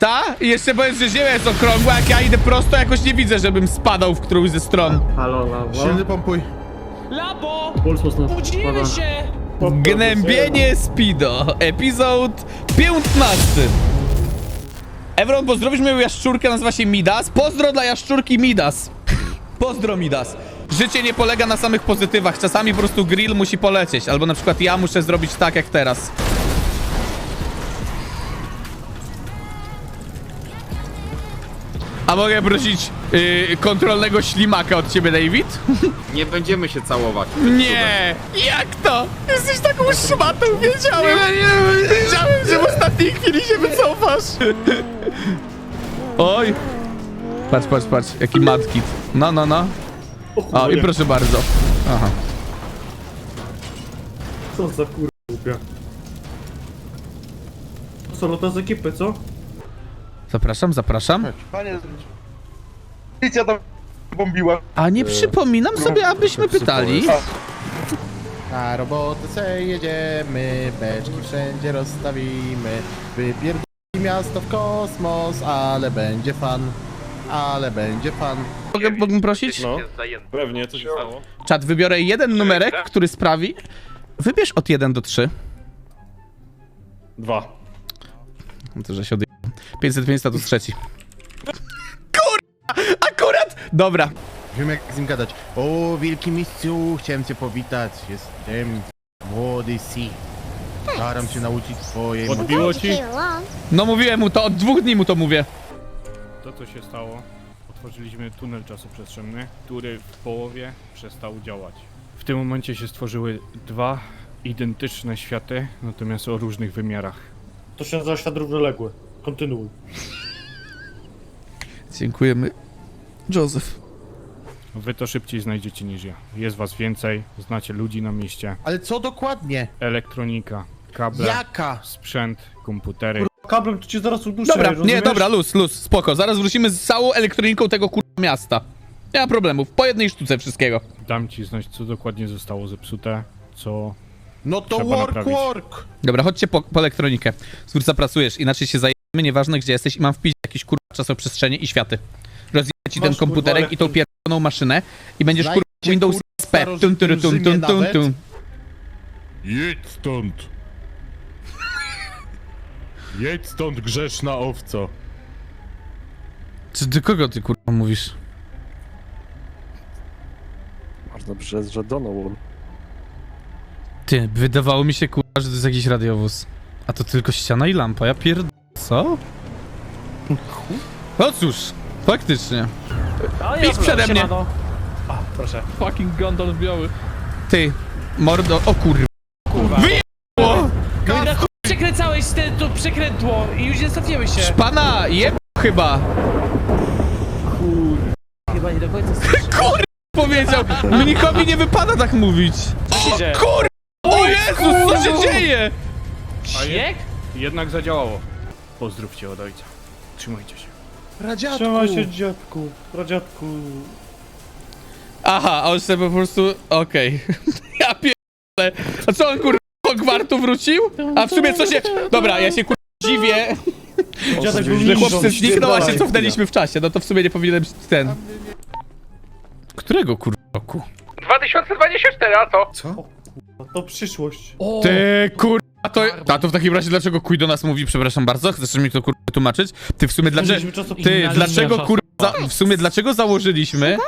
Ta? I jeszcze powiedz, że ziemia jest okrągła, jak ja idę prosto, jakoś nie widzę, żebym spadał w którąś ze stron. Halo, lawa. Silny pompuj. Labo! Puls mocno Budzimy spada. się! Gnębienie Speedo, epizod 15. Evron, pozdrowisz moją jaszczurkę, nazywa się Midas. Pozdro dla jaszczurki Midas. Pozdro Midas. Życie nie polega na samych pozytywach. Czasami po prostu grill musi polecieć. Albo na przykład ja muszę zrobić tak jak teraz. A mogę prosić yy, kontrolnego ślimaka od ciebie, David? Nie będziemy się całować. Nie! Jak to? Jesteś taką szmatą, wiedziałem! Wiedziałem, że w ostatniej chwili się wycofasz! Oj! Patrz, patrz, patrz, jaki madkit. No, no, no. O, i proszę bardzo. Aha. Co za kurwa głupia. Solo to z ekipy, co? Zapraszam, zapraszam. Panie... Policja tam bombiła. A nie przypominam sobie, abyśmy pytali. Na robotę se jedziemy, beczki wszędzie rozstawimy. Wypierdolimy miasto w kosmos, ale będzie fan. Ale będzie fan. Mogę, mogę prosić? No, pewnie, co się stało? Czat, wybiorę jeden numerek, który sprawi... Wybierz od 1 do 3. Dwa. No To, że się odje... 505 status trzeci. Kurwa! Akurat! Dobra. Wiem jak z nim gadać. O, wielki mistrzu, chciałem cię powitać. Jestem młody Si. Staram się nauczyć twojej Odbiło ci? No mówiłem mu to, od dwóch dni mu to mówię. To, co się stało, otworzyliśmy tunel czasoprzestrzenny, który w połowie przestał działać. W tym momencie się stworzyły dwa identyczne światy, natomiast o różnych wymiarach. To się nazywa świat równoległy. Kontynuuj. Dziękujemy. Joseph. Wy to szybciej znajdziecie niż ja. Jest was więcej, znacie ludzi na mieście, Ale co dokładnie? elektronika, kable, Jaka? sprzęt, komputery. Kablem to ci zaraz uduszę, Dobra, nie, rozumiesz? dobra, luz, luz, spoko. Zaraz wrócimy z całą elektroniką tego kurwa miasta. Nie ma problemów, po jednej sztuce wszystkiego. Dam ci znać, co dokładnie zostało zepsute, co... No to Trzeba work, naprawić. work. Dobra, chodźcie po, po elektronikę. Skór zapracujesz, inaczej się zajmiemy, nieważne gdzie jesteś i mam wpić jakieś kurwa czasoprzestrzenie i światy. Rozjebę ci ten Masz, kurwa, komputerek i tą pierdoloną maszynę i będziesz Znajdźcie, kurwa Windows kurwa, SP. Tum, tum, tum, tum, tum, tum, tum. Jedź stąd! Jedź stąd, grzeszna owco! Czy do kogo ty kurwa mówisz? Bardzo dobrze, że Donald. Ty, wydawało mi się kurwa, że to jest jakiś radiowóz. A to tylko ściana i lampa, ja pierd... Co? No cóż, faktycznie. Idź przede mnie. A, proszę. Fucking gondol biały. Ty, mordo, o kurwa. Kurwa. Wyjebło! No chuj przekręcałeś te, to przekrętło i już nie stawiemy się. Pana, jeb chyba. Chyba nie do końca słyszę. Kurwa powiedział. Nikomi nie wypada tak mówić. Co się dzieje? Kurwa! O Jezus, co się dzieje? Śnieg? Jednak zadziałało. Pozdrówcie od ojca. Trzymajcie się. Radziatku. Trzymaj się dziadku, pradziadku. Aha, a on sobie po prostu, okej. Ja pierdolę. A co on kurwa do Hogwartu wrócił? A w sumie co się... Dobra, ja się kurwa dziwię, Dziadek był że chłopcy zniknął, a się cofnęliśmy w czasie. No to w sumie nie powinienem być ten... Którego kurwa roku? 2024, a co? To przyszłość. Ty kurwa, to... A to w takim razie dlaczego kuj do nas mówi, przepraszam bardzo, chcesz mi to kurwa tłumaczyć? Ty w sumie dlaczego... Ty, dlaczego kurwa, za, w sumie dlaczego założyliśmy,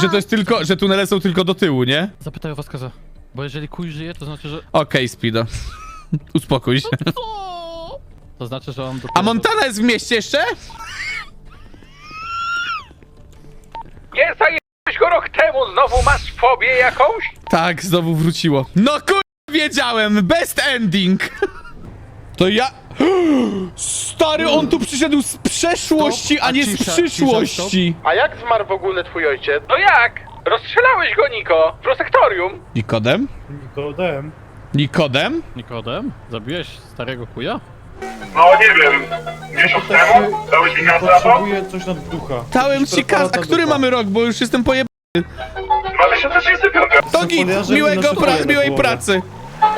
że to jest tylko, że tunele są tylko do tyłu, nie? Zapytaj o Waskaza. Bo jeżeli kuj żyje, to znaczy, że... Okej, Speedo. Uspokój się. To znaczy, że on... A Montana jest w mieście jeszcze? Nie zajebałeś go rok temu, znowu masz fobię jakąś? Tak, znowu wróciło. No kur... wiedziałem, best ending. To ja... Stary, on tu przyszedł z przeszłości, Stop. a nie A z cisza, przyszłości. A jak zmarł w ogóle twój ojciec? No jak? Rozstrzelałeś go, Niko, w prosektorium. Nikodem? Nikodem. Nikodem? Nikodem? Zabiłeś starego kuja? No nie wiem, miesiąc temu? Dałeś mi kasę na to? Potrzebuję coś na ducha. Dałem Jakiś ci kas... A na który ducha. mamy rok, bo już jestem pojeb... 2035. To git, miłego mi pra... naszykują na miłej głowę. pracy.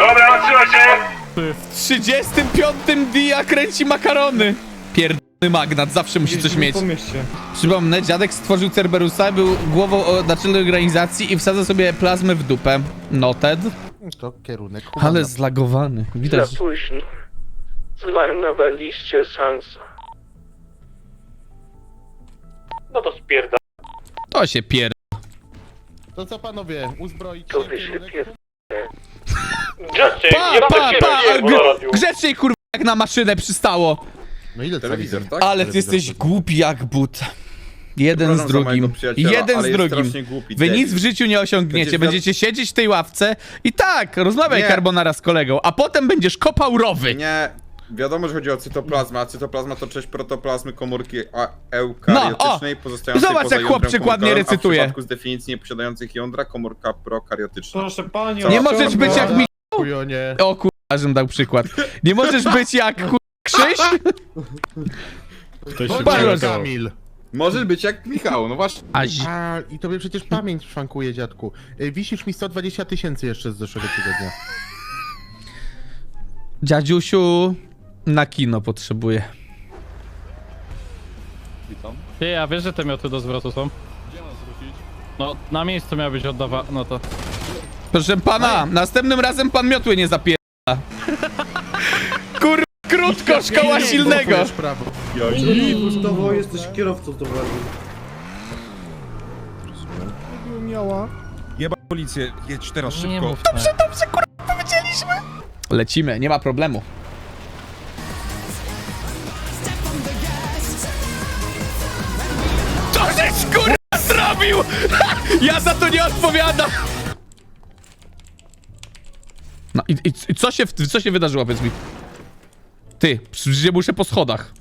Dobra, trzymaj się. W 35 dia kręci makarony. Pierd... magnat, zawsze musi coś mieć. po mieście. Przypomnę, dziadek stworzył Cerberusa, był głową o naczelnej organizacji i wsadza sobie plazmę w dupę. Noted. To kierunek Ale zlagowany. Widać. późno. Zmarnowaliście szansę. No to spierda. To się pier... To co panowie, uzbroić To się wy się kierunek pier... Grzecznie, Pa, nie pa, się pa! gr- Grzecznie kurwa jak na maszynę przystało. No ile Telewizor, tak? Ale ty jesteś głupi jak but. Jeden z Przepraszam za mojego drugim. przyjaciela, Jeden ale z jest drugim. strasznie głupi, Wy nic w życiu nie osiągniecie. Będziesz Będziecie siedzieć w tej ławce i tak, rozmawiaj Nie. carbonara z kolegą, a potem będziesz kopał rowy. Nie, wiadomo, że chodzi o cytoplazmę, a cytoplazma to część protoplazmy komórki a- eukariotycznej pozostającej No, Zobacz, poza jak jądrem chłopczyk ładnie komórkowym, recytuje. A w przypadku z definicji nieposiadających jądra komórka prokariotyczna. Proszę panią. Nie możesz być jak mi... Chujonie. O kurwa, żebym dał przykład. Nie możesz być jak kurwa Krzyś? Ktoś się Bardzo. przygotował. Kamil. Możesz być jak Michał, no właśnie. Aś. A, i tobie przecież pamięć szwankuje, dziadku. Y, Wisisz mi 120 tysięcy jeszcze z zeszłego tygodnia. Dziadziusiu, na kino potrzebuję. Ty, a wiesz, że te mioty do zwrotu są? Gdzie mam zwrócić? No, na miejscu miał być oddawa... no to... Proszę pana, następnym razem pan miotły nie zapiera. Kurwa, krótko, szkoła silnego. Prawo. Ustawowo jesteś kierowcą towaru. Policję, jedź teraz Nie szybko. mów tak. Lecimy, nie ma problemu. Co żeś kurwa zrobił? Ja za to nie odpowiadam. No i, i, i co, się, co się wydarzyło, powiedz mi? Ty, przecież muszę po schodach.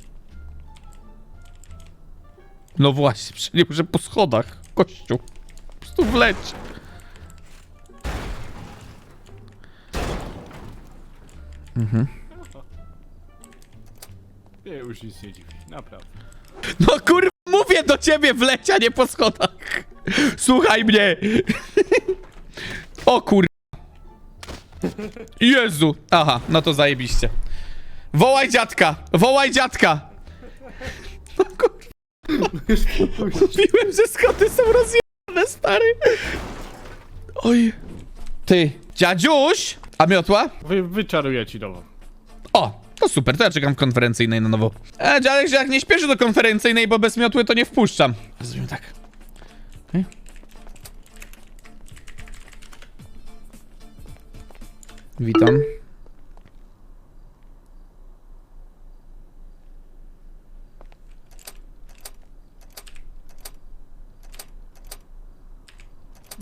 No właśnie, przecież muszę po schodach. Kościół. Po prostu wleć. Nie, już nic nie dziwi, naprawdę. No kurwa, mówię do ciebie wleć, a nie po schodach. Słuchaj mnie. O kurwa. Jezu. Aha, no to zajebiście. Wołaj dziadka, wołaj dziadka. No kurwa. Mówiłem, że schody są rozjebane, stary. Oj. Ty, dziadziuś. A miotła? Wy, wyczaruję ci nową. O, to super, to ja czekam konferencyjnej na nowo. E, dziadek się jak nie śpieszy do konferencyjnej, bo bez miotły to nie wpuszczam. Zrobimy tak. Okej. Witam.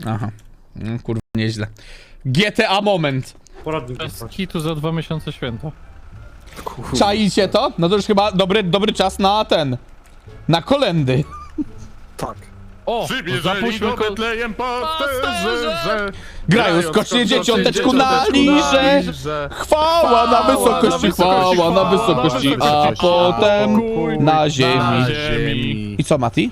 Aha. Mm, kurwa, nieźle. GTA moment. Poradnik Bez dostać. kitu za dwa miesiące święta. Czaicie to? No to już chyba dobry, dobry czas na ten. Na kolendy. O! Przybierzeli zapuśćmy ko- Betlejem pasterze. Grają skocznie dzieciąteczku na liże. Chwała na wysokości, chwała na wysokości, a potem na ziemi. I co, Mati?